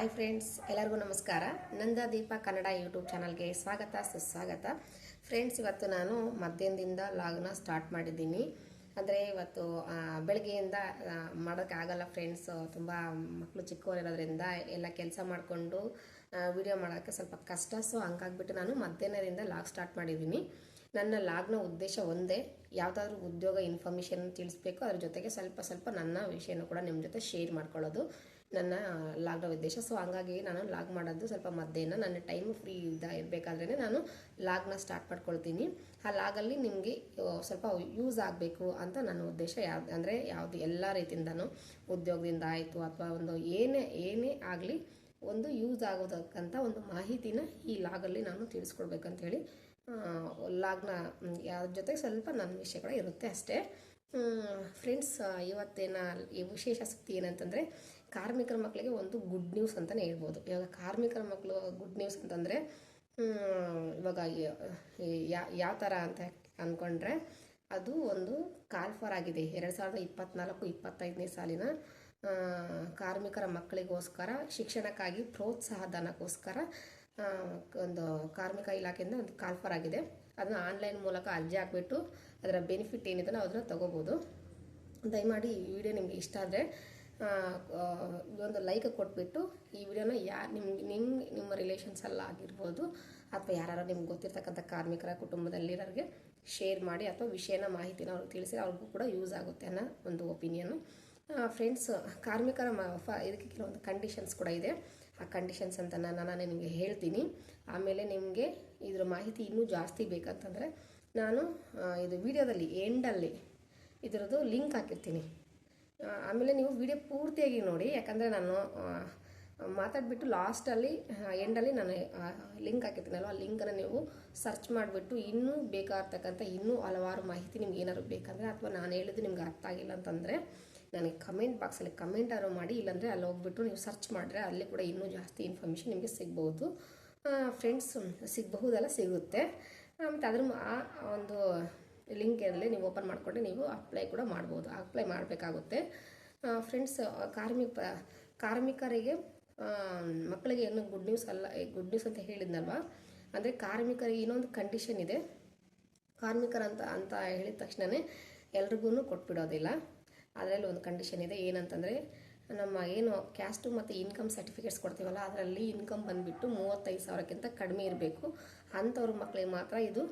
Hi friends, ಎಲ್ಲರಿಗೂ ನಮಸ್ಕಾರ. ನಂದ ದೀಪ Kannada YouTube ಚಾನಲ್ಗೆ ಸ್ವಾಗತ, ಸುಸ್ವಾಗತ. ಫ್ರೆಂಡ್ಸ್, ಇವತ್ತು ನಾನು ಮಧ್ಯಾಹ್ನದಿಂದ ಲಾಗ್ನ ಸ್ಟಾರ್ಟ್ ಮಾಡಿದ್ದೀನಿ. ಅಂದರೆ ಇವತ್ತು ಬೆಳಗ್ಗೆಯಿಂದ ಮಾಡೋಕ್ಕಾಗಲ್ಲ ಫ್ರೆಂಡ್ಸ್. ತುಂಬ ಮಕ್ಕಳು ಚಿಕ್ಕವರಿರೋದ್ರಿಂದ ಎಲ್ಲ ಕೆಲಸ ಮಾಡಿಕೊಂಡು ವಿಡಿಯೋ ಮಾಡೋಕ್ಕೆ ಸ್ವಲ್ಪ ಕಷ್ಟ. ಸೊ ಹಂಗಾಗ್ಬಿಟ್ಟು ನಾನು ಮಧ್ಯಾಹ್ನದಿಂದ ಲಾಗ್ ಸ್ಟಾರ್ಟ್ ಮಾಡಿದ್ದೀನಿ. ನನ್ನ ಲಾಗ್ನ ಉದ್ದೇಶ ಒಂದೇ, ಯಾವುದಾದ್ರೂ ಉದ್ಯೋಗ ಇನ್ಫಾರ್ಮೇಷನ್ ತಿಳಿಸ್ಬೇಕು. ಅದ್ರ ಜೊತೆಗೆ ಸ್ವಲ್ಪ ಸ್ವಲ್ಪ ನನ್ನ ವಿಷಯನೂ ಕೂಡ ನಿಮ್ಮ ಜೊತೆ ಶೇರ್ ಮಾಡ್ಕೊಳ್ಳೋದು. ನನ್ನ ಲಾಗ್ನ ಉದ್ದೇಶ. ಸೊ ಹಂಗಾಗಿ ನಾನು ಲಾಗ್ ಮಾಡೋದು ಸ್ವಲ್ಪ ಮಧ್ಯಾಹ್ನ. ನನ್ನ ಟೈಮ್ ಫ್ರೀ ಇದ್ದ ಇರಬೇಕಾದ್ರೇ ನಾನು ಲಾಗ್ನ ಸ್ಟಾರ್ಟ್ ಮಾಡ್ಕೊಳ್ತೀನಿ. ಆ ಲಾಗಲ್ಲಿ ನಿಮಗೆ ಸ್ವಲ್ಪ ಯೂಸ್ ಆಗಬೇಕು ಅಂತ ನನ್ನ ಉದ್ದೇಶ. ಯಾವ್ದು ಅಂದರೆ ಯಾವುದು ಎಲ್ಲ ರೀತಿಯಿಂದನೂ ಉದ್ಯೋಗದಿಂದ ಆಯಿತು, ಅಥವಾ ಒಂದು ಏನೇ ಏನೇ ಆಗಲಿ ಒಂದು ಯೂಸ್ ಆಗೋದಕ್ಕಂಥ ಒಂದು ಮಾಹಿತಿನ ಈ ಲಾಗಲ್ಲಿ ನಾನು ತಿಳಿಸ್ಕೊಡ್ಬೇಕಂಥೇಳಿ ಲಾಗ್ನ ಯಾವ್ದ್ರ ಜೊತೆಗೆ ಸ್ವಲ್ಪ ನನ್ನ ವಿಷಯ ಕೂಡ ಇರುತ್ತೆ ಅಷ್ಟೇ. ಫ್ರೆಂಡ್ಸ್ ಇವತ್ತೇನ, ಈ ವಿಶೇಷ ಸುದ್ದಿ ಏನಂತಂದರೆ ಕಾರ್ಮಿಕರ ಮಕ್ಕಳಿಗೆ ಒಂದು ಗುಡ್ ನ್ಯೂಸ್ ಅಂತಲೇ ಹೇಳ್ಬೋದು. ಇವಾಗ ಕಾರ್ಮಿಕರ ಮಕ್ಕಳು ಗುಡ್ ನ್ಯೂಸ್ ಅಂತಂದರೆ ಇವಾಗ ಯಾವ ಥರ ಅಂತ ಅಂದ್ಕೊಂಡ್ರೆ ಅದು ಒಂದು ಕಾಲ್ಫರ್ ಆಗಿದೆ. ಎರಡು ಸಾವಿರದ ಇಪ್ಪತ್ನಾಲ್ಕು ಇಪ್ಪತ್ತೈದನೇ ಸಾಲಿನ ಕಾರ್ಮಿಕರ ಮಕ್ಕಳಿಗೋಸ್ಕರ ಶಿಕ್ಷಣಕ್ಕಾಗಿ ಪ್ರೋತ್ಸಾಹ ಧನಕ್ಕೋಸ್ಕರ ಆ, ಒಂದು ಕಾರ್ಮಿಕ ಇಲಾಖೆಯಿಂದ ಒಂದು ಕಾಲ್ಫರ್ ಆಗಿದೆ. ಅದನ್ನ ಆನ್ಲೈನ್ ಮೂಲಕ ಅರ್ಜಿ ಹಾಕ್ಬಿಟ್ಟು ಅದರ ಬೆನಿಫಿಟ್ ಏನಿದೆ ನಾವು ಅದನ್ನು ತಗೋಬೋದು. ದಯಮಾಡಿ ಈ ವಿಡಿಯೋ ನಿಮಗೆ ಇಷ್ಟ ಆದರೆ ಒಂದು ಲೈಕ್ ಕೊಟ್ಬಿಟ್ಟು ಈ ವಿಡಿಯೋನ ಯಾ ನಿಮ್ಗೆ ನಿಮ್ಗೆ ನಿಮ್ಮ ರಿಲೇಷನ್ಸ್ ಎಲ್ಲ ಆಗಿರ್ಬೋದು ಅಥವಾ ಯಾರು ನಿಮ್ಗೆ ಗೊತ್ತಿರ್ತಕ್ಕಂಥ ಕಾರ್ಮಿಕರ ಕುಟುಂಬದಲ್ಲಿರೋರಿಗೆ ಶೇರ್ ಮಾಡಿ ಅಥವಾ ವಿಷಯನ, ಮಾಹಿತಿನ ಅವ್ರಿಗೆ ತಿಳಿಸಿ ಅವ್ರಿಗೂ ಕೂಡ ಯೂಸ್ ಆಗುತ್ತೆ ಅನ್ನೋ ಒಂದು ಒಪಿನಿಯನ್ನು ಫ್ರೆಂಡ್ಸ್ ಕಾರ್ಮಿಕರ ಮ ಇದಕ್ಕೆ ಕೆಲವೊಂದು ಕಂಡೀಷನ್ಸ್ ಕೂಡ ಇದೆ. ಆ ಕಂಡೀಷನ್ಸ್ ಅಂತ ನಾನು ನಿಮಗೆ ಹೇಳ್ತೀನಿ. ಆಮೇಲೆ ನಿಮಗೆ ಇದ್ರ ಮಾಹಿತಿ ಇನ್ನೂ ಜಾಸ್ತಿ ಬೇಕಂತಂದರೆ ನಾನು ಇದು ವಿಡಿಯೋದಲ್ಲಿ ಎಂಡಲ್ಲಿ ಇದರದ್ದು ಲಿಂಕ್ ಹಾಕಿರ್ತೀನಿ. ಆಮೇಲೆ ನೀವು ವಿಡಿಯೋ ಪೂರ್ತಿಯಾಗಿ ನೋಡಿ, ಯಾಕಂದರೆ ನಾನು ಮಾತಾಡಿಬಿಟ್ಟು ಲಾಸ್ಟಲ್ಲಿ ಎಂಡಲ್ಲಿ ನಾನು ಲಿಂಕ್ ಹಾಕಿರ್ತೀನಲ್ವ, ಆ ಲಿಂಕನ್ನು ನೀವು ಸರ್ಚ್ ಮಾಡಿಬಿಟ್ಟು ಇನ್ನೂ ಬೇಕಾಗಿರ್ತಕ್ಕಂಥ ಇನ್ನೂ ಹಲವಾರು ಮಾಹಿತಿ ನಿಮ್ಗೆ ಏನಾದ್ರು ಬೇಕಂದರೆ ಅಥವಾ ನಾನು ಹೇಳಿದ್ದು ನಿಮ್ಗೆ ಅರ್ಥ ಆಗಿಲ್ಲ ಅಂತಂದರೆ ನನಗೆ ಕಮೆಂಟ್ ಬಾಕ್ಸಲ್ಲಿ ಕಮೆಂಟ್ ಆರೋ ಮಾಡಿ, ಇಲ್ಲಾಂದರೆ ಅಲ್ಲಿ ಹೋಗ್ಬಿಟ್ಟು ನೀವು ಸರ್ಚ್ ಮಾಡಿದ್ರೆ ಅಲ್ಲಿ ಕೂಡ ಇನ್ನೂ ಜಾಸ್ತಿ ಇನ್ಫಾರ್ಮೇಷನ್ ನಿಮಗೆ ಸಿಗ್ಬೋದು. ಫ್ರೆಂಡ್ಸ್ ಸಿಗಬಹುದಲ್ಲ, ಸಿಗುತ್ತೆ. ಮತ್ತು ಅದ್ರ ಆ ಒಂದು ಲಿಂಕ್ ಇರಲಿ, ನೀವು ಓಪನ್ ಮಾಡಿಕೊಂಡ್ರೆ ನೀವು ಅಪ್ಲೈ ಕೂಡ ಮಾಡ್ಬೋದು. ಅಪ್ಲೈ ಮಾಡಬೇಕಾಗುತ್ತೆ. ಫ್ರೆಂಡ್ಸ್ ಕಾರ್ಮಿಕ, ಕಾರ್ಮಿಕರಿಗೆ ಮಕ್ಕಳಿಗೆ ಏನು ಗುಡ್ ನ್ಯೂಸ್ ಅಲ್ಲ ಗುಡ್ ನ್ಯೂಸ್ ಅಂತ ಹೇಳಿದ್ನಲ್ವಾ? ಅಂದರೆ ಕಾರ್ಮಿಕರಿಗೆ ಇನ್ನೊಂದು ಕಂಡೀಷನ್ ಇದೆ. ಕಾರ್ಮಿಕರಂತ ಅಂತ ಹೇಳಿದ ತಕ್ಷಣವೇ ಎಲ್ರಿಗೂ ಕೊಟ್ಬಿಡೋದಿಲ್ಲ. ಅದರಲ್ಲಿ ಒಂದು ಕಂಡೀಷನ್ ಇದೆ. ಏನಂತಂದರೆ, ನಮ್ಮ ಏನು ಕ್ಯಾಸ್ಟು ಮತ್ತು ಇನ್ಕಮ್ ಸರ್ಟಿಫಿಕೇಟ್ಸ್ ಕೊಡ್ತೀವಲ್ಲ, ಅದರಲ್ಲಿ ಇನ್ಕಮ್ ಬಂದುಬಿಟ್ಟು ಮೂವತ್ತೈದು ಸಾವಿರಕ್ಕಿಂತ ಕಡಿಮೆ ಇರಬೇಕು. ಅಂಥವ್ರ ಮಕ್ಕಳಿಗೆ ಮಾತ್ರ ಇದು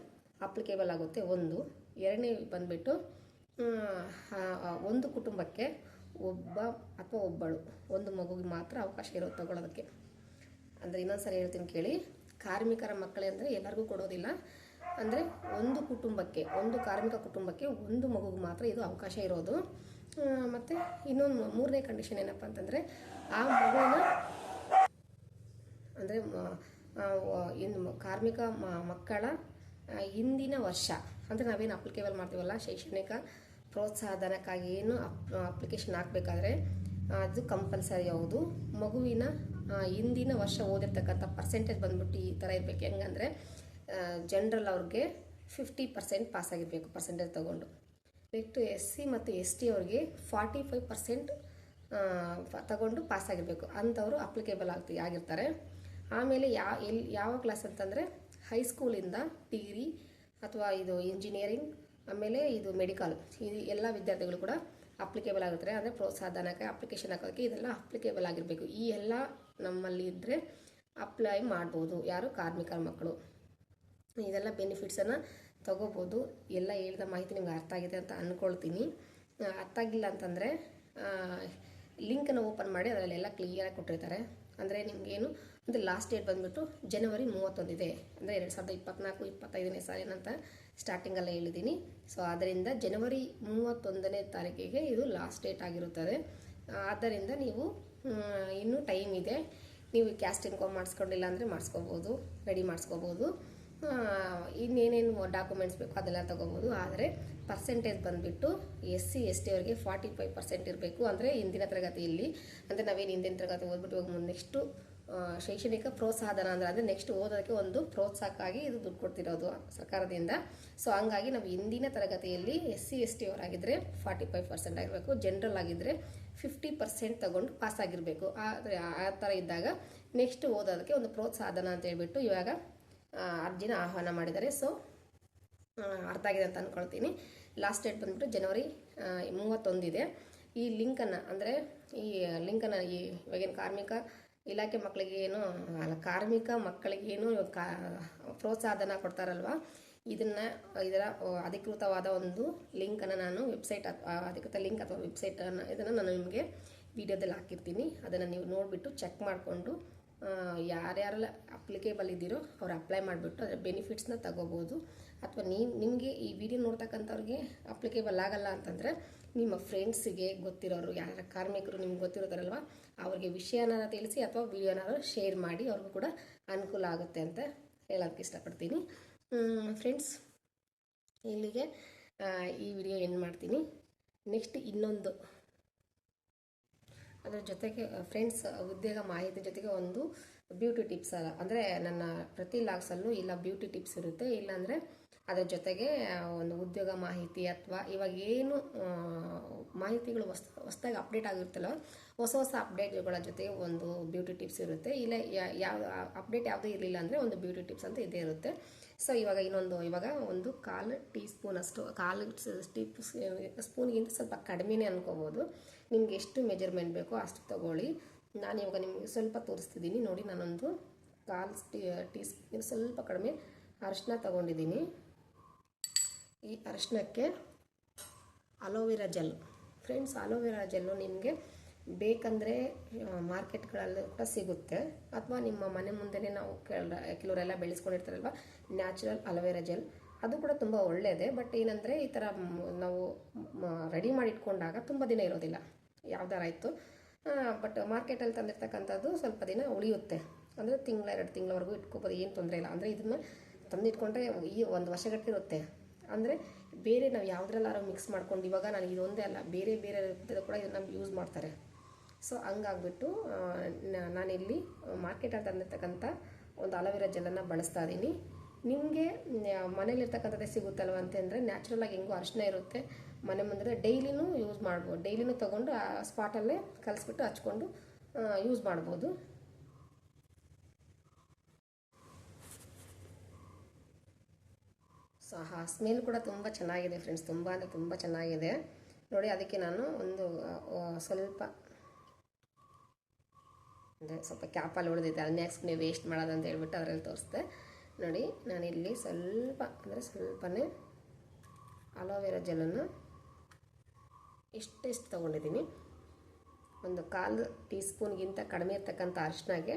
ಅಪ್ಲಿಕೇಬಲ್ ಆಗುತ್ತೆ. ಒಂದು. ಎರಡನೇ ಬಂದುಬಿಟ್ಟು ಒಂದು ಕುಟುಂಬಕ್ಕೆ ಒಬ್ಬ ಅಥವಾ ಒಬ್ಬಳು, ಒಂದು ಮಗುವಿಗೆ ಮಾತ್ರ ಅವಕಾಶ ಇರೋದು ತಗೊಳ್ಳೋದಕ್ಕೆ. ಅಂದರೆ ಇನ್ನೊಂದ್ಸರಿ ಹೇಳ್ತೀನಿ ಕೇಳಿ, ಕಾರ್ಮಿಕರ ಮಕ್ಕಳೇ ಅಂದರೆ ಎಲ್ಲರಿಗೂ ಕೊಡೋದಿಲ್ಲ. ಅಂದರೆ ಒಂದು ಕುಟುಂಬಕ್ಕೆ, ಒಂದು ಕಾರ್ಮಿಕ ಕುಟುಂಬಕ್ಕೆ ಒಂದು ಮಗುಗೆ ಮಾತ್ರ ಇದು ಅವಕಾಶ ಇರೋದು. ಮತ್ತು ಇನ್ನೊಂದು ಮೂರನೇ ಕಂಡೀಷನ್ ಏನಪ್ಪ ಅಂತಂದರೆ, ಆ ಮಗುವಿನ, ಅಂದರೆ ಇನ್ನು ಕಾರ್ಮಿಕ ಮಕ್ಕಳ ಹಿಂದಿನ ವರ್ಷ ಅಂದರೆ ನಾವೇನು ಅಪ್ಲಿಕೇಬಲ್ ಮಾಡ್ತೀವಲ್ಲ, ಶೈಕ್ಷಣಿಕ ಪ್ರೋತ್ಸಾಹ ಧನಕ್ಕಾಗಿ ಏನು ಅಪ್ ಅಪ್ಲಿಕೇಶನ್ ಹಾಕಬೇಕಾದ್ರೆ, ಅದು ಕಂಪಲ್ಸರಿ ಹೌದು. ಮಗುವಿನ ಹಿಂದಿನ ವರ್ಷ ಓದಿರ್ತಕ್ಕಂಥ ಪರ್ಸೆಂಟೇಜ್ ಬಂದ್ಬಿಟ್ಟು ಈ ಥರ ಇರಬೇಕು. ಹೆಂಗಂದರೆ ಜನ್ರಲ್ ಅವ್ರಿಗೆ ಫಿಫ್ಟಿ ಪರ್ಸೆಂಟ್ ಪಾಸ್ ಆಗಿರಬೇಕು ಪರ್ಸೆಂಟೇಜ್ ತಗೊಂಡು. ನೆಕ್ಸ್ಟ್ ಎಸ್ ಸಿ ಮತ್ತು ಎಸ್ ಟಿ ಅವ್ರಿಗೆ ಫಾರ್ಟಿ ಫೈವ್ ಪರ್ಸೆಂಟ್ ತಗೊಂಡು ಪಾಸ್ ಆಗಿರಬೇಕು. ಅಂಥವರು ಅಪ್ಲಿಕೇಬಲ್ ಆಗ್ತಿ, ಆಗಿರ್ತಾರೆ. ಆಮೇಲೆ ಯಾವ ಎಲ್ಲಿ ಯಾವ ಕ್ಲಾಸ್ ಅಂತಂದರೆ ಹೈಸ್ಕೂಲಿಂದ ಡಿಗ್ರಿ ಅಥವಾ ಇದು ಇಂಜಿನಿಯರಿಂಗ್ ಆಮೇಲೆ ಇದು ಮೆಡಿಕಲ್ ಇದು ಎಲ್ಲ ವಿದ್ಯಾರ್ಥಿಗಳು ಕೂಡ ಅಪ್ಲಿಕೇಬಲ್ ಆಗುತ್ತೆ ಅಂದರೆ ಪ್ರೋತ್ಸಾಹ ಧನಕ್ಕೆ ಅಪ್ಲಿಕೇಶನ್ ಹಾಕೋಕ್ಕೆ ಇದೆಲ್ಲ ಅಪ್ಲಿಕೇಬಲ್ ಆಗಿರಬೇಕು. ಈ ಎಲ್ಲ ನಮ್ಮಲ್ಲಿ ಇದ್ದರೆ ಅಪ್ಲೈ ಮಾಡ್ಬೋದು. ಯಾರು? ಕಾರ್ಮಿಕರ, ಮಕ್ಕಳು. ಇದೆಲ್ಲ ಬೆನಿಫಿಟ್ಸನ್ನು ತಗೋಬೋದು. ಎಲ್ಲ ಹೇಳಿದ ಮಾಹಿತಿ ನಿಮ್ಗೆ ಅರ್ಥ ಆಗಿದೆ ಅಂತ ಅಂದ್ಕೊಳ್ತೀನಿ ಅರ್ಥ ಆಗಿಲ್ಲ ಅಂತಂದರೆ ಲಿಂಕನ್ನು ಓಪನ್ ಮಾಡಿ ಅದರಲ್ಲೆಲ್ಲ ಕ್ಲಿಯರಾಗಿ ಕೊಟ್ಟಿರ್ತಾರೆ. ಅಂದರೆ ನಿಮಗೇನು ಅಂದರೆ ಲಾಸ್ಟ್ ಡೇಟ್ ಬಂದುಬಿಟ್ಟು ಜನವರಿ ಮೂವತ್ತೊಂದಿದೆ. ಅಂದರೆ ಎರಡು ಸಾವಿರದ ಇಪ್ಪತ್ನಾಲ್ಕು, ಇಪ್ಪತ್ತೈದನೇ ಸಾಲಿನಂತ ಸ್ಟಾರ್ಟಿಂಗಲ್ಲೇ ಹೇಳಿದ್ದೀನಿ. ಸೊ ಆದ್ದರಿಂದ ಜನವರಿ ಮೂವತ್ತೊಂದನೇ ತಾರೀಕಿಗೆ ಇದು ಲಾಸ್ಟ್ ಡೇಟ್ ಆಗಿರುತ್ತದೆ. ಆದ್ದರಿಂದ ನೀವು ಇನ್ನೂ ಟೈಮ್ ಇದೆ. ನೀವು ಕ್ಯಾಸ್ಟ್ ಇನ್ಕಮ್ ಮಾಡಿಸ್ಕೊಂಡಿಲ್ಲ ಅಂದರೆ ಮಾಡಿಸ್ಕೋಬೋದು ರೆಡಿ ಮಾಡಿಸ್ಕೋಬೋದು. ಇನ್ನೇನೇನು ಡಾಕ್ಯುಮೆಂಟ್ಸ್ ಬೇಕು ಅದೆಲ್ಲ ತೊಗೋಬೋದು. ಆದರೆ ಪರ್ಸೆಂಟೇಜ್ ಬಂದುಬಿಟ್ಟು ಎಸ್ ಸಿ ಎಸ್ ಟಿ ಅವರಿಗೆ ಫಾರ್ಟಿ ಫೈವ್ ಪರ್ಸೆಂಟ್ ಇರಬೇಕು. ಅಂದರೆ ಹಿಂದಿನ ತರಗತಿಯಲ್ಲಿ, ಅಂದರೆ ನಾವೇನು ಹಿಂದಿನ ತರಗತಿ ಓದ್ಬಿಟ್ಟು ಇವಾಗ ಮುಂದೆ ನೆಕ್ಸ್ಟು ಶೈಕ್ಷಣಿಕ ಪ್ರೋತ್ಸಾಹಧನ ಅಂದರೆ ಅಂದರೆ ನೆಕ್ಸ್ಟ್ ಓದೋದಕ್ಕೆ ಒಂದು ಪ್ರೋತ್ಸಾಹಕ್ಕಾಗಿ ಇದು ದುಡ್ಡು ಕೊಡ್ತಿರೋದು ಸರ್ಕಾರದಿಂದ. ಸೊ ಹಂಗಾಗಿ ನಾವು ಹಿಂದಿನ ತರಗತಿಯಲ್ಲಿ ಎಸ್ ಸಿ, ಎಸ್ ಟಿ ಅವರಾಗಿದ್ದರೆ ಫಾರ್ಟಿ ಫೈವ್ ಪರ್ಸೆಂಟ್ ಆಗಿರಬೇಕು ಜನರಲ್ ಆಗಿದ್ದರೆ ಫಿಫ್ಟಿ ಪರ್ಸೆಂಟ್ ತಗೊಂಡು ಪಾಸ್ ಆಗಿರಬೇಕು. ಆದರೆ ಆ ಥರ ಇದ್ದಾಗ ನೆಕ್ಸ್ಟ್ ಓದೋದಕ್ಕೆ ಒಂದು ಪ್ರೋತ್ಸಾಹಧನ ಅಂತ ಹೇಳ್ಬಿಟ್ಟು ಇವಾಗ ಅರ್ಜಿನ ಆಹ್ವಾನ ಮಾಡಿದ್ದಾರೆ. ಸೊ ಅರ್ಥ ಆಗಿದೆ ಅಂತ ಅಂದ್ಕೊಳ್ತೀನಿ ಲಾಸ್ಟ್ ಡೇಟ್ ಬಂದ್ಬಿಟ್ಟು ಜನವರಿ ಮೂವತ್ತೊಂದಿದೆ. ಈ ಲಿಂಕನ್ನು ಅಂದರೆ ಈ ಲಿಂಕನ್ನು ಈ, ಇವಾಗಿನ ಕಾರ್ಮಿಕ ಇಲಾಖೆ ಮಕ್ಕಳಿಗೆ ಏನು ಅಲ್ಲ, ಕಾರ್ಮಿಕ ಮಕ್ಕಳಿಗೆ ಏನು ಇವಾಗ ಕಾ ಪ್ರೋತ್ಸಾಹನ ಕೊಡ್ತಾರಲ್ವ? ಇದನ್ನು, ಇದರ ಅಧಿಕೃತವಾದ ಒಂದು ಲಿಂಕನ್ನು ನಾನು ವೆಬ್ಸೈಟ್ ಅಥವಾ ಅಧಿಕೃತ ಲಿಂಕ್ ಅಥವಾ ವೆಬ್ಸೈಟನ್ನು ಇದನ್ನು ನಾನು ನಿಮಗೆ ವಿಡಿಯೋದಲ್ಲಿ ಹಾಕಿರ್ತೀನಿ. ಅದನ್ನು ನೀವು ನೋಡಿಬಿಟ್ಟು ಚೆಕ್ ಮಾಡಿಕೊಂಡು ಯಾರ್ಯಾರೆಲ್ಲ ಅಪ್ಲಿಕೇಬಲ್ ಇದ್ದೀರೋ ಅವ್ರು ಅಪ್ಲೈ ಮಾಡಿಬಿಟ್ಟು ಅದರ ಬೆನಿಫಿಟ್ಸ್ನ ತಗೋಬೋದು. ಅಥವಾ ನೀವು ನಿಮಗೆ ಈ ವಿಡಿಯೋ ನೋಡ್ತಕ್ಕಂಥವ್ರಿಗೆ ಅಪ್ಲಿಕೇಬಲ್ ಆಗಲ್ಲ ಅಂತಂದರೆ ನಿಮ್ಮ ಫ್ರೆಂಡ್ಸಿಗೆ ಗೊತ್ತಿರೋರು ಯಾರ ಕಾರ್ಮಿಕರು ನಿಮ್ಗೆ ಗೊತ್ತಿರೋದಾರಲ್ವ, ಅವ್ರಿಗೆ ವಿಷಯನ ತಿಳಿಸಿ ಅಥವಾ ವಿಡಿಯೋನ ಶೇರ್ ಮಾಡಿ, ಅವ್ರಿಗೂ ಕೂಡ ಅನುಕೂಲ ಆಗುತ್ತೆ ಅಂತ ಹೇಳೋಕ್ಕೆ ಇಷ್ಟಪಡ್ತೀನಿ. ಫ್ರೆಂಡ್ಸ್, ಇಲ್ಲಿಗೆ ಈ ವಿಡಿಯೋ ಏನು ಮಾಡ್ತೀನಿ. ನೆಕ್ಸ್ಟ್ ಇನ್ನೊಂದು. ಅದರ ಜೊತೆಗೆ, ಫ್ರೆಂಡ್ಸ್, ಉದ್ಯೋಗ ಮಾಹಿತಿ ಜೊತೆಗೆ ಒಂದು ಬ್ಯೂಟಿ ಟಿಪ್ಸ್ ಅಂದರೆ ನನ್ನ ಪ್ರತಿ ಲಾಗ್ಸಲ್ಲೂ ಇಲ್ಲ ಬ್ಯೂಟಿ ಟಿಪ್ಸ್ ಇರುತ್ತೆ. ಇಲ್ಲಾಂದರೆ ಅದರ ಜೊತೆಗೆ ಒಂದು ಉದ್ಯೋಗ ಮಾಹಿತಿ ಅಥವಾ ಇವಾಗ ಏನು ಮಾಹಿತಿಗಳು ಹೊಸ, ಹೊಸದಾಗಿ ಅಪ್ಡೇಟ್ ಆಗಿರುತ್ತಲ್ಲ, ಹೊಸ ಹೊಸ ಅಪ್ಡೇಟ್ಗಳ ಜೊತೆಗೆ ಒಂದು ಬ್ಯೂಟಿ ಟಿಪ್ಸ್ ಇರುತ್ತೆ. ಇಲ್ಲ ಯಾವ ಅಪ್ಡೇಟ್ ಯಾವುದೂ ಇರಲಿಲ್ಲ ಅಂದರೆ ಒಂದು ಬ್ಯೂಟಿ ಟಿಪ್ಸ್ ಅಂತ ಇದೇ ಇರುತ್ತೆ. ಸೊ ಇವಾಗ ಇನ್ನೊಂದು, ಇವಾಗ ಒಂದು ಕಾಲು ಟೀ ಸ್ಪೂನ್ ಅಷ್ಟು, ಕಾಲು ಟೀ ಸ್ಪೂನ್ಗಿಂತ ಸ್ವಲ್ಪ ಕಡಿಮೆನೇ ಅನ್ಕೋಬೋದು. ನಿಮ್ಗೆ ಎಷ್ಟು ಮೆಜರ್ಮೆಂಟ್ ಬೇಕೋ ಅಷ್ಟು ತಗೊಳ್ಳಿ. ನಾನು ಇವಾಗ ನಿಮಗೆ ಸ್ವಲ್ಪ ತೋರಿಸ್ತಿದ್ದೀನಿ. ನೋಡಿ, ನಾನೊಂದು ಕಾಲು ಟೀ ಟೀ ಸ್ವಲ್ಪ ಕಡಿಮೆ ಅರಿಶಿನ ತಗೊಂಡಿದ್ದೀನಿ. ಈ ಅರಿಶಿನಕ್ಕೆ aloe vera gel. Friends, aloe vera gel ನಿಮಗೆ ಬೇಕಂದರೆ ಮಾರ್ಕೆಟ್ಗಳಲ್ಲಿ ಕೂಡ ಸಿಗುತ್ತೆ. ಅಥವಾ ನಿಮ್ಮ ಮನೆ ಮುಂದೆನೇ ನಾವು ಕೆಲ ಕೆಲವರೆಲ್ಲ ಬೆಳೆಸ್ಕೊಂಡಿರ್ತಾರಲ್ವ, ನ್ಯಾಚುರಲ್ ಅಲೋವೆರಾ ಜೆಲ್. ಅದು ಕೂಡ ತುಂಬ ಒಳ್ಳೆಯದೇ ಬಟ್ ಏನಂದರೆ ಈ ಥರ ನಾವು ರೆಡಿ ಮಾಡಿ ಇಟ್ಕೊಂಡಾಗ ತುಂಬ ದಿನ ಇರೋದಿಲ್ಲ. ಯಾವ್ದಾರಾಯಿತು ಬಟ್ ಮಾರ್ಕೆಟಲ್ಲಿ ತಂದಿರ್ತಕ್ಕಂಥದ್ದು ಸ್ವಲ್ಪ ದಿನ ಉಳಿಯುತ್ತೆ. ಅಂದರೆ ತಿಂಗಳ, ಎರಡು ತಿಂಗಳವರೆಗೂ ಇಟ್ಕೋಬೋದು, ಏನು ತೊಂದರೆ ಇಲ್ಲ. ಅಂದರೆ ಇದನ್ನು ತಂದಿಟ್ಕೊಂಡ್ರೆ ಈ ಒಂದು ವರ್ಷಗಟ್ಟಿರುತ್ತೆ. ಅಂದರೆ ಬೇರೆ ನಾವು ಯಾವುದ್ರಲ್ಲಾರು ಮಿಕ್ಸ್ ಮಾಡ್ಕೊಂಡು ಇವಾಗ ನಾನು ಇದೊಂದೇ ಅಲ್ಲ, ಬೇರೆ ಬೇರೆ ಕೂಡ ಇದನ್ನು ಯೂಸ್ ಮಾಡ್ತಾರೆ. ಸೊ ಹಂಗಾಗ್ಬಿಟ್ಟು ನಾನಿಲ್ಲಿ ಮಾರ್ಕೆಟಲ್ಲಿ ತಂದಿರ್ತಕ್ಕಂಥ ಒಂದು ಅಲೋವೆರಾ ಜೆಲ್ಲನ್ನು ಬಳಸ್ತಾ ಇದ್ದೀನಿ ನಿಮಗೆ ಮನೇಲಿರ್ತಕ್ಕಂಥದ್ದೇ ಸಿಗುತ್ತಲ್ವ ಅಂತಂದರೆ ನ್ಯಾಚುರಲಾಗಿ ಹೆಂಗೂ ಅರಿಶಿನ ಇರುತ್ತೆ. ಮನೆ ಮುಂದೆ ಡೈಲಿನೂ ಯೂಸ್ ಮಾಡ್ಬೋದು. ಡೈಲಿನೂ ತೊಗೊಂಡು ಆ ಸ್ಪಾಟಲ್ಲೇ ಕಲಿಸ್ಬಿಟ್ಟು ಹಚ್ಕೊಂಡು ಯೂಸ್ ಮಾಡ್ಬೋದು. ಸೊ ಆ ಸ್ಮೆಲ್ ಕೂಡ ತುಂಬ ಚೆನ್ನಾಗಿದೆ ಫ್ರೆಂಡ್ಸ್, ತುಂಬ ಅಂದರೆ ತುಂಬ ಚೆನ್ನಾಗಿದೆ. ನೋಡಿ, ಅದಕ್ಕೆ ನಾನು ಒಂದು ಸ್ವಲ್ಪ ಅಂದರೆ ಸ್ವಲ್ಪ ಕ್ಯಾಪಲ್ಲಿ ಉಳಿದಿದೆ. ಅದನ್ನ ಯಾಕೆ ವೇಸ್ಟ್ ಮಾಡೋದು ಅಂತ ಹೇಳ್ಬಿಟ್ಟು ಅದರಲ್ಲಿ ತೋರಿಸ್ದೆ. ನೋಡಿ, ನಾನಿಲ್ಲಿ ಸ್ವಲ್ಪ, ಅಂದರೆ ಸ್ವಲ್ಪನೇ ಅಲೋವೆರಾ ಜೆಲನ್ನು ಇಷ್ಟೆಷ್ಟು ತೊಗೊಂಡಿದ್ದೀನಿ? ಒಂದು ಕಾಲು ಟೀ ಸ್ಪೂನ್ಗಿಂತ ಕಡಿಮೆ ಇರ್ತಕ್ಕಂಥ ಅರಿಶಿನಾಗೆ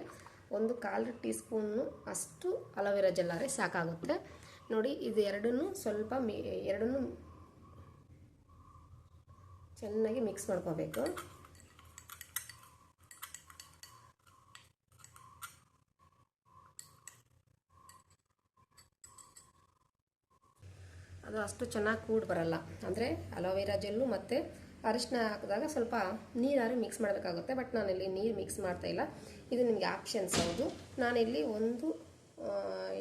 ಒಂದು ಕಾಲು ಟೀ ಸ್ಪೂನು ಅಷ್ಟು ಅಲೋವೆರಾ ಜೆಲ್ಲಾರೆ ಸಾಕಾಗುತ್ತೆ. ನೋಡಿ, ಇದು ಎರಡನ್ನೂ ಸ್ವಲ್ಪ ಎರಡನ್ನೂ ಚೆನ್ನಾಗಿ ಮಿಕ್ಸ್ ಮಾಡ್ಕೋಬೇಕು. ಅದು ಅಷ್ಟು ಚೆನ್ನಾಗಿ ಕೂಡಿ ಬರಲ್ಲ. ಅಂದರೆ ಅಲೋವೆರಾ ಜೆಲ್ಲು ಮತ್ತು ಅರಿಶಿನ ಹಾಕಿದಾಗ ಸ್ವಲ್ಪ ನೀರಾರು ಮಿಕ್ಸ್ ಮಾಡಬೇಕಾಗುತ್ತೆ, ಬಟ್ ನಾನಿಲ್ಲಿ ನೀರು ಮಿಕ್ಸ್ ಮಾಡ್ತಾ ಇಲ್ಲ. ಇದು ನಿಮಗೆ ಆಪ್ಷನ್ಸ್ ಹೌದು. ನಾನಿಲ್ಲಿ ಒಂದು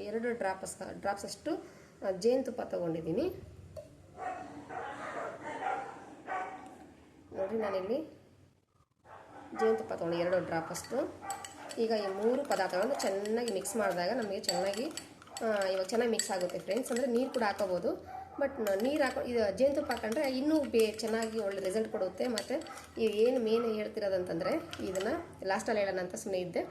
ಎರಡು ಡ್ರಾಪಸ್, ಡ್ರಾಪ್ಸ್ ಅಷ್ಟು ಜೇನುತುಪ್ಪ ತಗೊಂಡಿದ್ದೀನಿ. ನೋಡಿ ನಾನಿಲ್ಲಿ ಜೇನುತುಪ್ಪ ತೊಗೊಂಡು ಎರಡು ಡ್ರಾಪ್ ಅಷ್ಟು. ಈಗ ಈ ಮೂರು ಪದಾರ್ಥಗಳನ್ನು ಚೆನ್ನಾಗಿ ಮಿಕ್ಸ್ ಮಾಡಿದಾಗ ನಮಗೆ ಚೆನ್ನಾಗಿ ಇವಾಗ ಚೆನ್ನಾಗಿ ಮಿಕ್ಸ್ ಆಗುತ್ತೆ ಫ್ರೆಂಡ್ಸ್ ಅಂದರೆ ನೀರು ಕೂಡ ಹಾಕೋಬೋದು ಬಟ್ ನೀರು ಹಾಕೋ, ಇದು ಜೇನುತುಪ್ಪ ಹಾಕೊಂಡ್ರೆ ಇನ್ನೂ ಬೇ, ಚೆನ್ನಾಗಿ ಒಳ್ಳೆ ರಿಸಲ್ಟ್ ಕೊಡುತ್ತೆ. ಮತ್ತು ಏನು ಮೇನ್ ಹೇಳ್ತಿರೋದಂತಂದರೆ, ಇದನ್ನು ಲಾಸ್ಟಲ್ಲಿ ಹೇಳೋಣ ಅಂತ ಸುಮ್ಮನೆ ಇದ್ದೆ.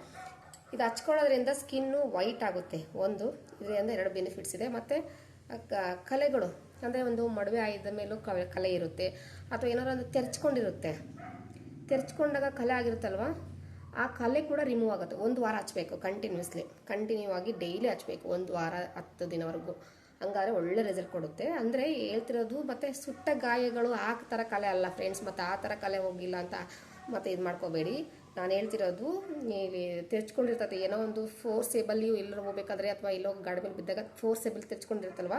ಇದು ಹಚ್ಕೊಳ್ಳೋದ್ರಿಂದ ಸ್ಕಿನ್ನು ವೈಟ್ ಆಗುತ್ತೆ. ಒಂದು ಇದರಿಂದ ಎರಡು ಬೆನಿಫಿಟ್ಸ್ ಇದೆ. ಮತ್ತು ಕಲೆಗಳು, ಅಂದರೆ ಒಂದು ಮಡುವೆ ಆಯ್ದ ಮೇಲೂ ಕಲೆ ಇರುತ್ತೆ. ಅಥವಾ ಏನಾದ್ರು ಒಂದು ತೆರ್ಚ್ಕೊಂಡಿರುತ್ತೆ. ತೆರ್ಚ್ಕೊಂಡಾಗ ಕಲೆ ಆಗಿರುತ್ತಲ್ವ? ಆ ಕಲೆ ಕೂಡ ರಿಮೂವ್ ಆಗುತ್ತೆ. ಒಂದು ವಾರ ಹಚ್ಬೇಕು ಕಂಟಿನ್ಯೂಸ್ಲಿ ಕಂಟಿನ್ಯೂ ಆಗಿ ಡೈಲಿ ಹಚ್ಬೇಕು, ಒಂದು ವಾರ, ಹತ್ತು ದಿನವರೆಗೂ. ಹಂಗಾದ್ರೆ ಒಳ್ಳೆ ರಿಸಲ್ಟ್ ಕೊಡುತ್ತೆ. ಅಂದರೆ ಹೇಳ್ತಿರೋದು, ಮತ್ತು ಸುಟ್ಟ ಗಾಯಗಳು ಆ ಥರ ಕಲೆ ಅಲ್ಲ ಫ್ರೆಂಡ್ಸ್ ಮತ್ತು ಆ ಥರ ಕಲೆ ಹೋಗಿಲ್ಲ ಅಂತ ಮತ್ತು ಇದು ಮಾಡ್ಕೋಬೇಡಿ ನಾನು ಹೇಳ್ತಿರೋದು ನೀವು ತೆಚ್ಕೊಂಡಿರ್ತದೆ ಏನೋ ಒಂದು ಫೋರ್ಸೇಬಲ್ ನೀವು ಎಲ್ಲರೂ ಹೋಗ್ಬೇಕಾದ್ರೆ ಅಥವಾ ಎಲ್ಲೋ ಗಾಡಿ ಮೇಲೆ ಬಿದ್ದಾಗ ಫೋರ್ಸೇಬಲ್ ತೆಚ್ಕೊಂಡಿರ್ತಲ್ವ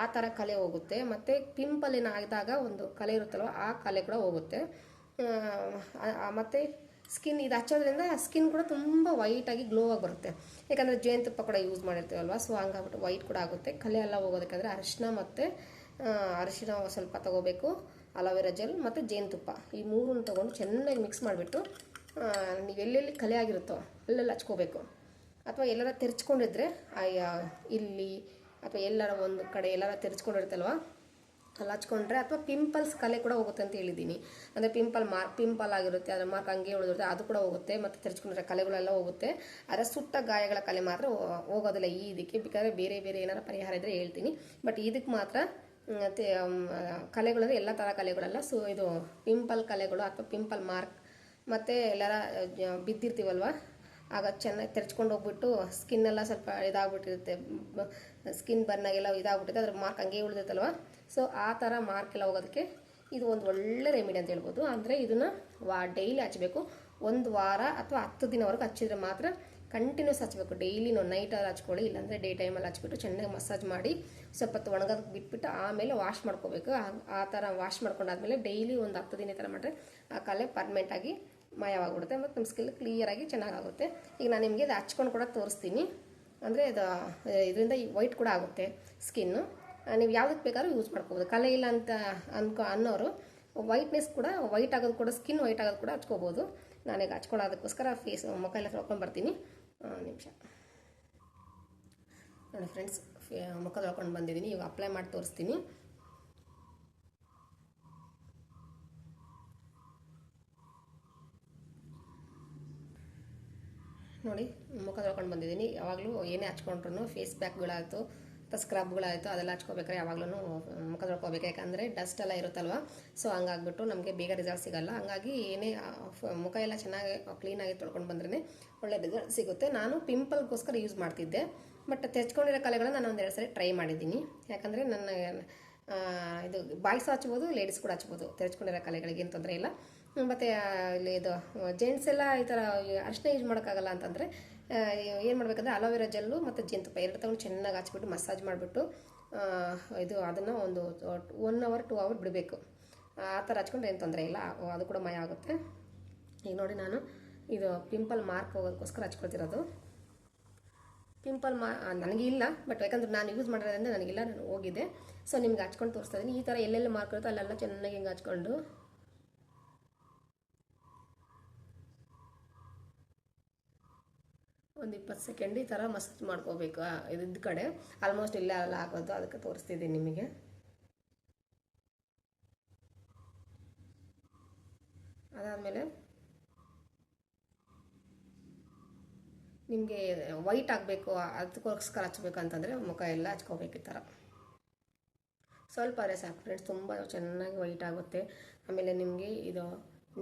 ಆ ಥರ ಕಲೆ ಹೋಗುತ್ತೆ. ಮತ್ತು ಪಿಂಪಲ್ ಏನಾದಾಗ ಒಂದು ಕಲೆ ಇರುತ್ತಲ್ವ, ಆ ಕಲೆ ಕೂಡ ಹೋಗುತ್ತೆ. ಮತ್ತು ಸ್ಕಿನ್ ಇದು ಹಚ್ಚೋದ್ರಿಂದ ಸ್ಕಿನ್ ಕೂಡ ತುಂಬ ವೈಟಾಗಿ ಗ್ಲೋ ಆಗಿ ಬರುತ್ತೆ. ಯಾಕಂದರೆ ಜೇನುತುಪ್ಪ ಕೂಡ ಯೂಸ್ ಮಾಡಿರ್ತೀವಲ್ವ ಸೊ ಹಂಗಾಗ್ಬಿಟ್ಟು ವೈಟ್ ಕೂಡ ಆಗುತ್ತೆ. ಕಲೆ ಎಲ್ಲ ಹೋಗೋದಕ್ಕಂದರೆ ಅರಿಶಿನ ಮತ್ತು ಅರಿಶಿನ ಸ್ವಲ್ಪ ತಗೋಬೇಕು, ಅಲೋವೆರಾ ಜೆಲ್ ಮತ್ತು ಜೇನುತುಪ್ಪ. ಈ ಮೂರನ್ನು ತೊಗೊಂಡು ಚೆನ್ನಾಗಿ ಮಿಕ್ಸ್ ಮಾಡಿಬಿಟ್ಟು ನೀವು ಎಲ್ಲೆಲ್ಲಿ ಕಲೆ ಆಗಿರುತ್ತೋ, ಅಲ್ಲೆಲ್ಲ ಹಚ್ಕೋಬೇಕು. ಅಥವಾ ಎಲ್ಲರ ತೆರ್ಚ್ಕೊಂಡಿದ್ರೆ ಇಲ್ಲಿ, ಅಥವಾ ಎಲ್ಲರ ಒಂದು ಕಡೆ ಎಲ್ಲರ ತೆರೆಚ್ಕೊಂಡಿರ್ತಲ್ವ ಅಲ್ಲಿ ಹಚ್ಕೊಂಡ್ರೆ, ಅಥವಾ ಪಿಂಪಲ್ಸ್ ಕಲೆ ಕೂಡ ಹೋಗುತ್ತೆ ಅಂತ ಹೇಳಿದ್ದೀನಿ. ಅಂದರೆ ಪಿಂಪಲ್ ಮಾರ್ಕ್ ಪಿಂಪಲ್ ಆಗಿರುತ್ತೆ, ಅದರ ಮಾರ್ಕ್ ಹಂಗೆ ಉಳಿದಿರುತ್ತೆ, ಅದು ಕೂಡ ಹೋಗುತ್ತೆ, ಮತ್ತು ತೆರೆಚ್ಕೊಂಡ್ರೆ ಕಲೆಗಳೆಲ್ಲ ಹೋಗುತ್ತೆ. ಆದರೆ ಸುಟ್ಟ ಗಾಯಗಳ ಕಲೆ ಮಾತ್ರ ಹೋಗೋದಿಲ್ಲ ಈ ಇದಕ್ಕೆ, ಬೇಕಾದರೆ ಬೇರೆ ಬೇರೆ ಏನಾರ ಪರಿಹಾರ ಇದ್ದರೆ ಹೇಳ್ತೀನಿ. ಬಟ್ ಇದಕ್ಕೆ ಮಾತ್ರ ಕಲೆಗಳಂದರೆ ಎಲ್ಲ ಥರ ಕಲೆಗಳೆಲ್ಲ ಸೊ, ಇದು ಪಿಂಪಲ್ ಕಲೆಗಳು ಅಥವಾ ಪಿಂಪಲ್ ಮಾರ್ಕ್ ಮತ್ತು ಎಲ್ಲರ ಬಿದ್ದಿರ್ತೀವಲ್ವ? ಆಗ ಚೆನ್ನಾಗಿ ತೆರೆಚ್ಕೊಂಡು ಹೋಗ್ಬಿಟ್ಟು ಸ್ಕಿನ್ನೆಲ್ಲ ಸ್ವಲ್ಪ ಇದಾಗ್ಬಿಟ್ಟಿರುತ್ತೆ. ಸ್ಕಿನ್ ಬರ್ನಾಗೆಲ್ಲ ಇದಾಗ್ಬಿಟ್ಟಿದೆ ಅದ್ರ ಮಾರ್ಕ್ ಹಂಗೆ ಉಳಿದಿರುತ್ತಲ್ವ ಸೊ, ಆ ಥರ ಮಾರ್ಕ್ ಎಲ್ಲ ಹೋಗೋದಕ್ಕೆ ಇದು ಒಂದು ಒಳ್ಳೆ ರೆಮಿಡಿ ಅಂತ ಹೇಳ್ಬೋದು. ಅಂದರೆ ಇದನ್ನು ವಾ, ಡೈಲಿ ಹಚ್ಚಬೇಕು ಒಂದು ವಾರ ಅಥವಾ ಹತ್ತು ದಿನವರೆಗೂ ಹಚ್ಚಿದ್ರೆ ಮಾತ್ರ ಕಂಟಿನ್ಯೂಸ್ ಹಚ್ಚಬೇಕು ಡೈಲಿ ನಾವು ನೈಟಲ್ಲಿ ಹಚ್ಕೊಳ್ಳಿ, ಇಲ್ಲಾಂದರೆ ಡೇ ಟೈಮಲ್ಲಿ ಹಚ್ಬಿಟ್ಟು ಚೆನ್ನಾಗಿ ಮಸಾಜ್ ಮಾಡಿ ಸ್ವಲ್ಪ ಹೊತ್ತು ಒಣಗೋದಕ್ಕೆ ಬಿಟ್ಬಿಟ್ಟು ಆಮೇಲೆ ವಾಶ್ ಮಾಡ್ಕೋಬೇಕು. ಆ- ಆ ಥರ ವಾಶ್ ಮಾಡ್ಕೊಂಡಾದ್ಮೇಲೆ ಡೈಲಿ ಒಂದು ಹತ್ತು ದಿನ ಈ ಥರ ಮಾಡಿದ್ರೆ ಆ ಕಲೆ ಪರ್ಮನೆಂಟಾಗಿ ಮಾಯವಾಗ್ಬಿಡುತ್ತೆ ಮತ್ತು ನಮ್ಮ ಸ್ಕಿಲ್ ಕ್ಲಿಯರಾಗಿ ಚೆನ್ನಾಗಾಗುತ್ತೆ. ಈಗ ನಾನು ನಿಮಗೆ ಇದು ಹಚ್ಕೊಂಡು ಕೂಡ ತೋರಿಸ್ತೀನಿ. ಅಂದರೆ ಇದು, ಇದರಿಂದ ವೈಟ್ ಕೂಡ ಆಗುತ್ತೆ ಸ್ಕಿನ್ನು. ನೀವು ಯಾವುದಕ್ಕೆ ಬೇಕಾದ್ರೂ ಯೂಸ್ ಮಾಡ್ಕೋಬೋದು. ಕಲೆ ಇಲ್ಲ ಅಂತ ಅನ್ಕೊ, ಅನ್ನೋರು ವೈಟ್ನೆಸ್ ಕೂಡ, ವೈಟ್ ಆಗೋದು ಕೂಡ, ಸ್ಕಿನ್ ವೈಟ್ ಆಗೋದು ಕೂಡ ಹಚ್ಕೋಬೋದು. ನಾನೀಗ ಹಚ್ಕೊಳ್ಳೋದಕ್ಕೋಸ್ಕರ ಫೇಸ್ ಮುಖ ಎಲ್ಲ ತೊಳ್ಕೊಂಡು ಬರ್ತೀನಿ. ನಿಮಿಷ. ನೋಡಿ ಫ್ರೆಂಡ್ಸ್ ಮುಖ ತೊಳ್ಕೊಂಡು ಬಂದಿದ್ದೀನಿ. ಈಗ ಅಪ್ಲೈ ಮಾಡಿ ತೋರಿಸ್ತೀನಿ. ನೋಡಿ, ಮುಖ ತೊಳ್ಕೊಂಡು ಬಂದಿದ್ದೀನಿ. ಯಾವಾಗಲೂ ಏನೇ ಹಚ್ಕೊಂಡ್ರು ಫೇಸ್ ಪ್ಯಾಕ್ಗಳಾಯಿತು ಅಥವಾ ಸ್ಕ್ರಬ್ಗಳಾಯಿತು ಅದೆಲ್ಲ ಹಚ್ಕೋಬೇಕಾದ್ರೆ ಯಾವಾಗಲೂ ಮುಖ ತೊಳ್ಕೊಬೇಕು. ಯಾಕಂದರೆ ಡಸ್ಟ್ ಎಲ್ಲ ಇರುತ್ತಲ್ವ? ಸೊ ಹಂಗಾಗ್ಬಿಟ್ಟು ನಮಗೆ ಬೇಗ ರಿಸಲ್ಟ್ ಸಿಗಲ್ಲ. ಹಂಗಾಗಿ ಏನೇ ಮುಖ ಎಲ್ಲ ಚೆನ್ನಾಗಿ ಕ್ಲೀನಾಗಿ ತೊಳ್ಕೊಂಡು ಬಂದ್ರೇ ಒಳ್ಳೆ ರಿಸಲ್ಟ್ ಸಿಗುತ್ತೆ. ನಾನು ಪಿಂಪಲ್ಗೋಸ್ಕರ ಯೂಸ್ ಮಾಡ್ತಿದ್ದೆ. ಬಟ್ ತೆಚ್ಕೊಂಡಿರೋ ಕಲೆಗಳನ್ನ ನಾನು ಒಂದೆರಡು ಸರಿ ಟ್ರೈ ಮಾಡಿದ್ದೀನಿ. ಯಾಕಂದರೆ ನನ್ನ ಇದು ಬಾಯ್ಸ್ ಹಚ್ಬೋದು ಲೇಡೀಸ್ ಕೂಡ ಹಚ್ಬೋದು. ತೆರೆಚ್ಕೊಂಡಿರೋ ಕಲೆಗಳಿಗೆ ಏನು ತೊಂದರೆ ಇಲ್ಲ. ಮತ್ತು ಇಲ್ಲಿ ಇದು ಜೆಂಟ್ಸ್ ಎಲ್ಲ ಈ ಥರ ಅರಿಶಿನ ಯೂಸ್ ಮಾಡೋಕ್ಕಾಗಲ್ಲ ಅಂತಂದರೆ ಏನು ಮಾಡಬೇಕಂದ್ರೆ ಅಲೋವೆರಾ ಜೆಲ್ಲು ಮತ್ತು ಜೇನುತುಪ್ಪ ಎರಡು ತಗೊಂಡು ಚೆನ್ನಾಗಿ ಹಚ್ಬಿಟ್ಟು ಮಸಾಜ್ ಮಾಡಿಬಿಟ್ಟು ಇದು ಅದನ್ನು ಒಂದು ಒನ್ ಅವರ್ ಟೂ ಅವರ್ ಬಿಡಬೇಕು. ಆ ಥರ ಹಚ್ಕೊಂಡ್ರೆ ಏನು ತೊಂದರೆ ಇಲ್ಲ. ಅದು ಕೂಡ ಮಯ ಆಗುತ್ತೆ. ಈಗ ನೋಡಿ ನಾನು, ಇದು ಪಿಂಪಲ್ ಮಾರ್ಕ್ ಹೋಗೋದಕ್ಕೋಸ್ಕರ ಹಚ್ಕೊಳ್ತಿರೋದು. ಪಿಂಪಲ್ ಮಾ ನನಗೆ ಇಲ್ಲ ಬಟ್ ಯಾಕಂದ್ರೆ ನಾನು ಯೂಸ್ ಮಾಡಿರೋದ್ರಿಂದ ನನಗಿಲ್ಲ, ನಾನು ಹೋಗಿದ್ದೆ ಸೊ ನಿಮ್ಗೆ ಹಚ್ಕೊಂಡು ತೋರಿಸ್ತಾ ಇದ್ದೀನಿ ಈ ಥರ ಎಲ್ಲೆಲ್ಲಿ ಮಾರ್ಕ್ ಇರುತ್ತೋ ಅಲ್ಲೆಲ್ಲ ಚೆನ್ನಾಗಿ ಹಿಂಗೆ ಹಚ್ಕೊಂಡು. ಒಂದು ಇಪ್ಪತ್ತು ಸೆಕೆಂಡ್ ಈ ಥರ ಮಸಾಜ್ ಮಾಡ್ಕೋಬೇಕು ಇದ್ದ ಕಡೆ. ಆಲ್ಮೋಸ್ಟ್ ಇಲ್ಲೇ ಅಲ್ಲ ಹಾಕೋದು, ಅದಕ್ಕೆ ತೋರಿಸ್ತಿದ್ದೀನಿ ನಿಮಗೆ. ಅದಾದಮೇಲೆ ನಿಮಗೆ ವೈಟ್ ಆಗಬೇಕು ಅದಕ್ಕೋಸ್ಕರ ಹಚ್ಬೇಕಂತಂದರೆ ಮುಖ ಎಲ್ಲ ಹಚ್ಕೋಬೇಕು ಈ ಥರ ಸ್ವಲ್ಪ ಅರೆ ಸಾಕು ಫ್ರೆಂಡ್ಸ್ ತುಂಬ ಚೆನ್ನಾಗಿ ವೈಟ್ ಆಗುತ್ತೆ. ಆಮೇಲೆ ನಿಮಗೆ ಇದು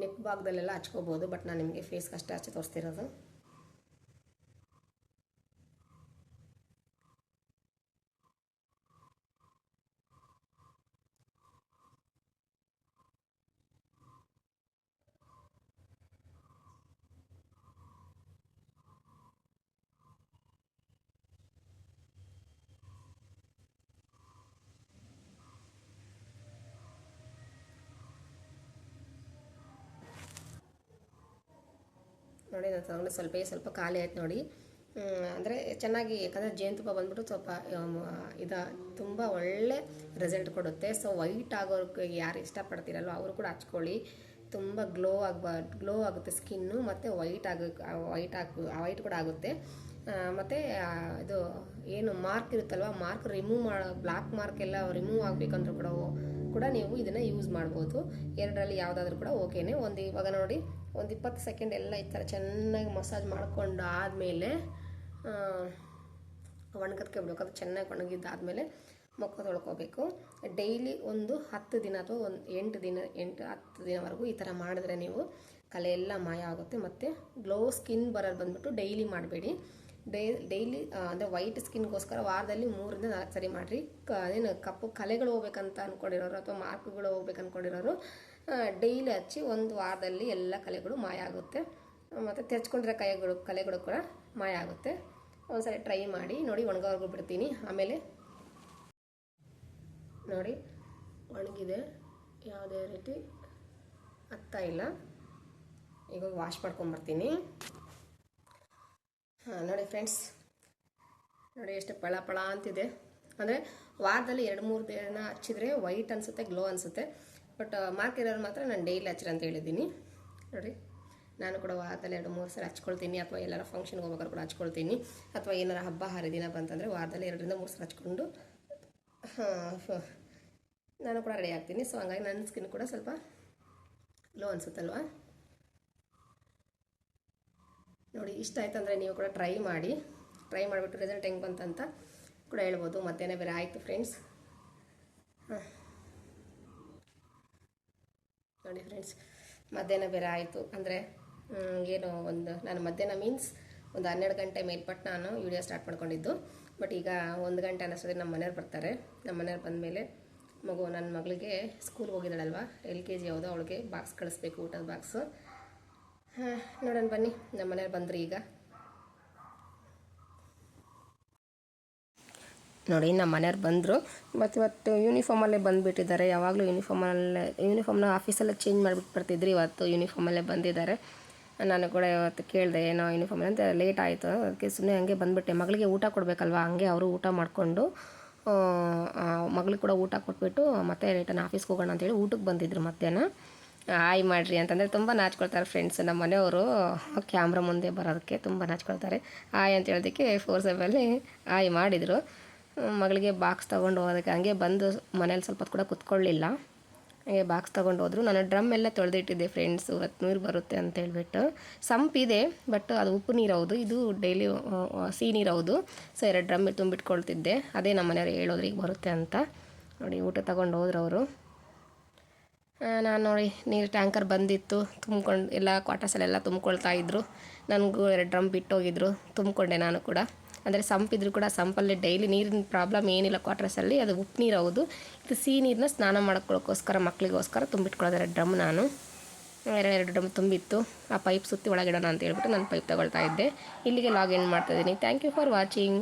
ನೆಕ್ ಭಾಗದಲ್ಲೆಲ್ಲ ಹಚ್ಕೋಬೋದು ಬಟ್ ನಾನು ನಿಮಗೆ ಫೇಸ್ಗೆ ಅಷ್ಟೇ ಹಚ್ಚಿ ತೋರಿಸ್ತಿರೋದು. ನೋಡಿ, ನಾನು ತಗೊಂಡು ಸ್ವಲ್ಪ ಸ್ವಲ್ಪ ಖಾಲಿ ಆಯ್ತು ನೋಡಿ. ಅಂದರೆ ಚೆನ್ನಾಗಿ, ಯಾಕಂದರೆ ಜೇನುತುಪ್ಪ ಬಂದ್ಬಿಟ್ಟು ಸ್ವಲ್ಪ ಇದು ತುಂಬ ಒಳ್ಳೆ ರಿಸಲ್ಟ್ ಕೊಡುತ್ತೆ. ಸೊ ವೈಟ್ ಆಗೋರ್ಗೆ ಯಾರು ಇಷ್ಟಪಡ್ತೀರಲ್ವ, ಅವರು ಕೂಡ ಹಚ್ಕೊಳ್ಳಿ. ತುಂಬ ಗ್ಲೋ ಆಗ್ಬ ಗ್ಲೋ ಆಗುತ್ತೆ ಸ್ಕಿನ್ನು ಮತ್ತು ವೈಟ್ ಆಗ ವೈಟ್ ಆಗ ವೈಟ್ ಕೂಡ ಆಗುತ್ತೆ. ಮತ್ತು ಇದು ಏನು ಮಾರ್ಕ್ ಇರುತ್ತಲ್ವ ಮಾರ್ಕ್ ರಿಮೂವ್ ಮಾಡೋ ಬ್ಲ್ಯಾಕ್ ಮಾರ್ಕ್ ಎಲ್ಲ ರಿಮೂವ್ ಆಗಬೇಕಂದ್ರೂ ಕೂಡ ಕೂಡ ನೀವು ಇದನ್ನು ಯೂಸ್ ಮಾಡ್ಬೋದು. ಎರಡರಲ್ಲಿ ಯಾವುದಾದ್ರೂ ಕೂಡ ಓಕೆನೇ ಒಂದು ಇವಾಗ ನೋಡಿ, ಒಂದು ಇಪ್ಪತ್ತು ಸೆಕೆಂಡ್ ಎಲ್ಲ ಈ ಥರ ಚೆನ್ನಾಗಿ ಮಸಾಜ್ ಮಾಡ್ಕೊಂಡು ಆದಮೇಲೆ ಒಣಗದಕ್ಕೆ ಬಿಡಬೇಕು ಅದು ಚೆನ್ನಾಗಿ ಒಣಗಿದ್ದಾದಮೇಲೆ ಮುಖ ತೊಳ್ಕೊಬೇಕು. ಡೈಲಿ ಒಂದು ಹತ್ತು ದಿನ ಅಥವಾ ಒಂದು ಎಂಟು ದಿನ, ಎಂಟು ಹತ್ತು ದಿನವರೆಗೂ ಈ ಥರ ಮಾಡಿದ್ರೆ ನೀವು ಕಲೆ ಎಲ್ಲ ಮಾಯ ಆಗುತ್ತೆ. ಮತ್ತು ಗ್ಲೋ ಸ್ಕಿನ್ ಬರೋದು ಬಂದ್ಬಿಟ್ಟು ಡೈಲಿ ಮಾಡಬೇಡಿ. ಡೈಲಿ ಅಂದರೆ ವೈಟ್ ಸ್ಕಿನ್ಗೋಸ್ಕರ ವಾರದಲ್ಲಿ ಮೂರಿಂದ ನಾಲ್ಕು ಸರಿ ಮಾಡಿರಿ. ಕ ಏನು ಕಪ್ಪು ಕಲೆಗಳು ಹೋಗ್ಬೇಕಂತ ಅಂದ್ಕೊಂಡಿರೋರು ಅಥವಾ ಮಾರ್ಕ್ಗಳು ಹೋಗ್ಬೇಕು ಅಂದ್ಕೊಂಡಿರೋರು ಡೈಲಿ ಹಚ್ಚಿ ಒಂದು ವಾರದಲ್ಲಿ ಎಲ್ಲ ಕಲೆಗಳು ಮಾಯ ಆಗುತ್ತೆ. ಮತ್ತು ತೆರ್ಚ್ಕೊಂಡಿರೋ ಕೈಗಳು, ಕಲೆಗಳು ಕೂಡ ಮಾಯ ಆಗುತ್ತೆ. ಒಂದ್ಸರಿ ಟ್ರೈ ಮಾಡಿ, ನೋಡಿ ಒಣಗೋವರೆಗೂ ಬಿಡ್ತೀನಿ. ಆಮೇಲೆ ನೋಡಿ, ಒಣಗಿದೆ. ಯಾವುದೇ ರೀತಿ ಹತ್ತಾ ಇಲ್ಲ. ಈಗ ವಾಶ್ ಮಾಡ್ಕೊಂಬರ್ತೀನಿ ಹಾಂ, ನೋಡಿ ಫ್ರೆಂಡ್ಸ್ ನೋಡಿ ಎಷ್ಟು ಪಳ ಪಳ ಅಂತಿದೆ. ಅಂದರೆ ವಾರದಲ್ಲಿ ಎರಡು ಮೂರು ದಿನ ಹಚ್ಚಿದ್ರೆ ವೈಟ್ ಅನಿಸುತ್ತೆ ಗ್ಲೋ ಅನಿಸುತ್ತೆ. ಬಟ್ ಮಾರ್ಕ್ ಇರೋರು ಮಾತ್ರ ನಾನು ಡೈಲಿ ಹಚ್ಚಿರ ಅಂತ ಹೇಳಿದ್ದೀನಿ. ನೋಡಿ, ನಾನು ಕೂಡ ವಾರದಲ್ಲಿ ಎರಡು ಮೂರು ಸಲ ಹಚ್ಕೊಳ್ತೀನಿ, ಅಥವಾ ಎಲ್ಲರ ಫಂಕ್ಷನ್ಗೆ ಹೋಗ್ಬೇಕಾದ್ರೆ ಕೂಡ ಹಚ್ಕೊಳ್ತೀನಿ. ಅಥವಾ ಏನಾರ ಹಬ್ಬ, ಹರಿದಿನ ಬಂತಂದರೆ ವಾರದಲ್ಲಿ ಎರಡರಿಂದ ಮೂರು ಸಲ ಹಚ್ಕೊಂಡು ನಾನು ಕೂಡ ರೆಡಿ ಆಗ್ತೀನಿ. ಸೊ ಹಂಗಾಗಿ ನನ್ನ ಸ್ಕಿನ್ ಕೂಡ ಸ್ವಲ್ಪ ಲೋ ಅನಿಸುತ್ತಲ್ವಾ? ನೋಡಿ, ಇಷ್ಟ ಆಯ್ತಂದರೆ ನೀವು ಕೂಡ ಟ್ರೈ ಮಾಡಿ. ಟ್ರೈ ಮಾಡಿಬಿಟ್ಟು ರಿಸಲ್ಟ್ ಹೆಂಗೆ ಬಂತಂತ ಕೂಡ ಹೇಳ್ಬೋದು. ಮತ್ತೇನೇ ಬೇರೆ ಆಯಿತು ಫ್ರೆಂಡ್ಸ್ ಹಾಂ. ನೋಡಿ ಫ್ರೆಂಡ್ಸ್ ಮಧ್ಯಾಹ್ನ ಬೇರೆ ಆಯಿತು. ಅಂದರೆ ಏನು ಒಂದು, ನಾನು ಮಧ್ಯಾಹ್ನ ಮೀನ್ಸ್ ಒಂದು ಹನ್ನೆರಡು ಗಂಟೆ ಮೇಲ್ಪಟ್ಟು ನಾನು ವಿಡಿಯೋ ಸ್ಟಾರ್ಟ್ ಮಾಡ್ಕೊಂಡಿದ್ದು. ಬಟ್ ಈಗ ಒಂದು ಗಂಟೆ ಅನ್ನಿಸ್ತದೆ ನಮ್ಮ ಮನೆಯವ್ರು ಬರ್ತಾರೆ. ನಮ್ಮ ಮನೆಯವ್ರು ಬಂದಮೇಲೆ ಮಗು ನನ್ನ ಮಗಳಿಗೆ ಸ್ಕೂಲ್ಗೆ ಹೋಗಿದ್ದಾಳಲ್ವ? ಎಲ್ ಕೆ ಜಿ ಯಾವುದೋ ಅವಳಿಗೆ ಬಾಕ್ಸ್ ಕಳಿಸ್ಬೇಕು ಊಟದ ಬಾಕ್ಸು ಹಾಂ, ನೋಡೋಣ ಬನ್ನಿ. ನಮ್ಮ ಮನೆಯವ್ರು ಬಂದ್ರಿ ಈಗ. ನೋಡಿ, ನಮ್ಮ ಮನೆಯವ್ರು ಬಂದರು. ಮತ್ತು ಇವತ್ತು ಯೂನಿಫಾರ್ಮಲ್ಲೇ ಬಂದುಬಿಟ್ಟಿದ್ದಾರೆ. ಯಾವಾಗಲೂ ಯೂನಿಫಾರ್ಮಲ್ಲೇ ಯೂನಿಫಾರ್ಮ್ನ ಆಫೀಸಲ್ಲೇ ಚೇಂಜ್ ಮಾಡಿಬಿಟ್ಟು ಬರ್ತಿದ್ರು. ಇವತ್ತು ಯೂನಿಫಾರ್ಮಲ್ಲೇ ಬಂದಿದ್ದಾರೆ. ನಾನು ಕೂಡ ಇವತ್ತು ಕೇಳಿದೆ, ಏನೋ ಯೂನಿಫಾರ್ಮ್ ಅಂತ ಲೇಟ್ ಆಯಿತು. ಅದಕ್ಕೆ ಸುಮ್ಮನೆ ಹಂಗೆ ಬಂದುಬಿಟ್ಟೆ. ಮಗಳಿಗೆ ಊಟ ಕೊಡಬೇಕಲ್ವ? ಹಂಗೆ ಅವರು ಊಟ ಮಾಡಿಕೊಂಡು ಮಗಳಿಗೆ ಕೂಡ ಊಟ ಕೊಟ್ಬಿಟ್ಟು ಮತ್ತೆ ರಿಟರ್ನ್ ಆಫೀಸ್ಗೆ ಹೋಗೋಣ ಅಂತೇಳಿ ಊಟಕ್ಕೆ ಬಂದಿದ್ರು ಮಧ್ಯಾಹ್ನ. ಆಯ್ ಮಾಡಿರಿ ಅಂತಂದರೆ ತುಂಬ ನಾಚ್ಕೊಳ್ತಾರೆ ಫ್ರೆಂಡ್ಸ್ ನಮ್ಮ ಮನೆಯವರು. ಕ್ಯಾಮ್ರಾ ಮುಂದೆ ಬರೋದಕ್ಕೆ ತುಂಬ ನಾಚ್ಕೊಳ್ತಾರೆ. ಆಯ್ ಅಂತ ಹೇಳೋದಕ್ಕೆ ಫೋರ್ ಸೆವೆಲ್ಲಿ ಹಾಯ್ ಮಾಡಿದರು. ಮಗಳಿಗೆ ಬಾಕ್ಸ್ ತೊಗೊಂಡು ಹೋಗೋದಕ್ಕೆ ಹಂಗೆ ಬಂದು ಮನೇಲಿ ಸ್ವಲ್ಪ ಕೂಡ ಕುತ್ಕೊಳ್ಳಿಲ್ಲ. ಹಾಗೆ ಬಾಕ್ಸ್ ತೊಗೊಂಡು ಹೋದರು. ನಾನು ಡ್ರಮ್ ಎಲ್ಲ ತೊಳೆದಿಟ್ಟಿದ್ದೆ ಫ್ರೆಂಡ್ಸ್ ಇವತ್ತು ನೀರು ಬರುತ್ತೆ ಅಂತ ಹೇಳ್ಬಿಟ್ಟು. ಸಂಪಿದೆ ಬಟ್ ಅದು ಉಪ್ಪು ನೀರು ಹೌದು. ಇದು ಡೈಲಿ ಸಿಹಿ ನೀರು ಹೌದು. ಸೊ ಎರಡು ಡ್ರಮ್ ತುಂಬಿಟ್ಕೊಳ್ತಿದ್ದೆ. ಅದೇ ನಮ್ಮ ಮನೆಯವ್ರು ಹೇಳೋದ್ರಿಗೆ ಬರುತ್ತೆ ಅಂತ. ನೋಡಿ, ಊಟ ತೊಗೊಂಡು ಹೋದ್ರು ಅವರು. ನಾನು ನೋಡಿ, ನೀರು ಟ್ಯಾಂಕರ್ ಬಂದಿತ್ತು. ತುಂಬ್ಕೊಂಡು ಎಲ್ಲ ಕ್ವಾರ್ಟರ್ಸಲ್ಲೆಲ್ಲ ತುಂಬ್ಕೊಳ್ತಾ ಇದ್ದರು ನನಗೂ ಎರಡು ಡ್ರಮ್ ಬಿಟ್ಟೋಗಿದ್ರು. ತುಂಬಿಕೊಂಡೆ ನಾನು ಕೂಡ. ಅಂದರೆ ಸಂಪಿದ್ರು ಕೂಡ ಸಂಪಲ್ಲಿ ಡೈಲಿ ನೀರಿನ ಪ್ರಾಬ್ಲಮ್ ಏನಿಲ್ಲ ಕ್ವಾರ್ಟರ್ಸಲ್ಲಿ ಅದು ಉಪ್ಪು ನೀರು ಹೌದು. ಇದು ಸಿಹಿ ನೀರನ್ನ ಸ್ನಾನ ಮಾಡ್ಕೊಳ್ಳೋಕ್ಕೋಸ್ಕರ ಮಕ್ಕಳಿಗೋಸ್ಕರ ತುಂಬಿಟ್ಕೊಳ್ಳೋದು. ಡ್ರಮ್ ನಾನು. ಎರಡು ಎರಡು ಡ್ರಮ್ ತುಂಬಿತ್ತು. ಆ ಪೈಪ್ ಸುತ್ತಿ ಒಳಗಿಡೋಣ ಅಂತ ಹೇಳ್ಬಿಟ್ಟು ನಾನು ಪೈಪ್ ತಗೊಳ್ತಾ ಇದ್ದೆ. ಇಲ್ಲಿಗೆ ಲಾಗಿನ್ ಮಾಡ್ತಾಯಿದ್ದೀನಿ ಥ್ಯಾಂಕ್ ಯು ಫಾರ್ ವಾಚಿಂಗ್